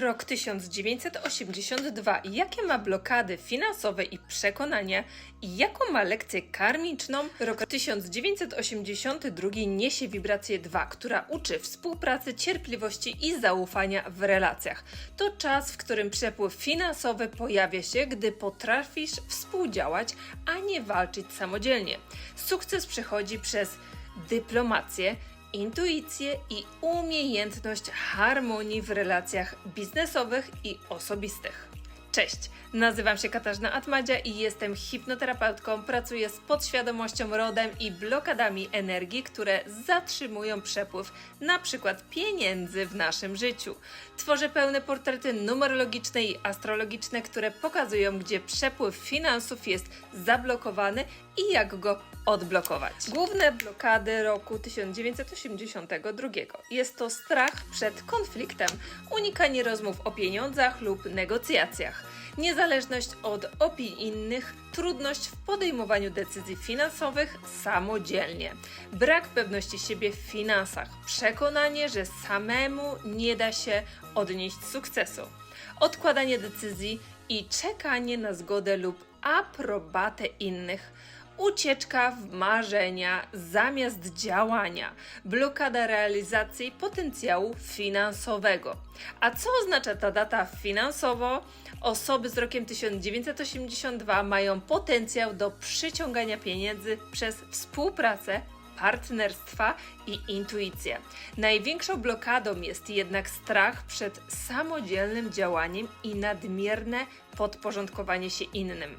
Rok 1982. Jakie ma blokady finansowe i przekonania i jaką ma lekcję karmiczną? Rok 1982 niesie wibrację 2, która uczy współpracy, cierpliwości i zaufania w relacjach. To czas, w którym przepływ finansowy pojawia się, gdy potrafisz współdziałać, a nie walczyć samodzielnie. Sukces przychodzi przez dyplomację, intuicję i umiejętność harmonii w relacjach biznesowych i osobistych. Cześć, nazywam się Katarzyna Atmadzia i jestem hipnoterapeutką. Pracuję z podświadomością, rodem i blokadami energii, które zatrzymują przepływ na przykład pieniędzy w naszym życiu. Tworzę pełne portrety numerologiczne i astrologiczne, które pokazują, gdzie przepływ finansów jest zablokowany i jak go odblokować. Główne blokady roku 1982 jest to strach przed konfliktem, unikanie rozmów o pieniądzach lub negocjacjach, niezależność od opinii innych, trudność w podejmowaniu decyzji finansowych samodzielnie, brak pewności siebie w finansach, przekonanie, że samemu nie da się odnieść sukcesu, odkładanie decyzji i czekanie na zgodę lub aprobatę innych. Ucieczka w marzenia zamiast działania, blokada realizacji potencjału finansowego. A co oznacza ta data finansowo? Osoby z rokiem 1982 mają potencjał do przyciągania pieniędzy przez współpracę partnerstwa i intuicję. Największą blokadą jest jednak strach przed samodzielnym działaniem i nadmierne podporządkowanie się innym.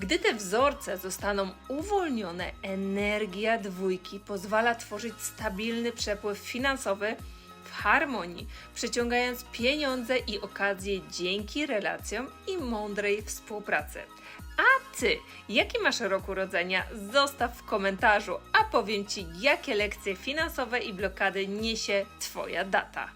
Gdy te wzorce zostaną uwolnione, energia dwójki pozwala tworzyć stabilny przepływ finansowy w harmonii, przyciągając pieniądze i okazje dzięki relacjom i mądrej współpracy. A ty, jaki masz rok urodzenia? Zostaw w komentarzu, a powiem ci, jakie lekcje finansowe i blokady niesie Twoja data.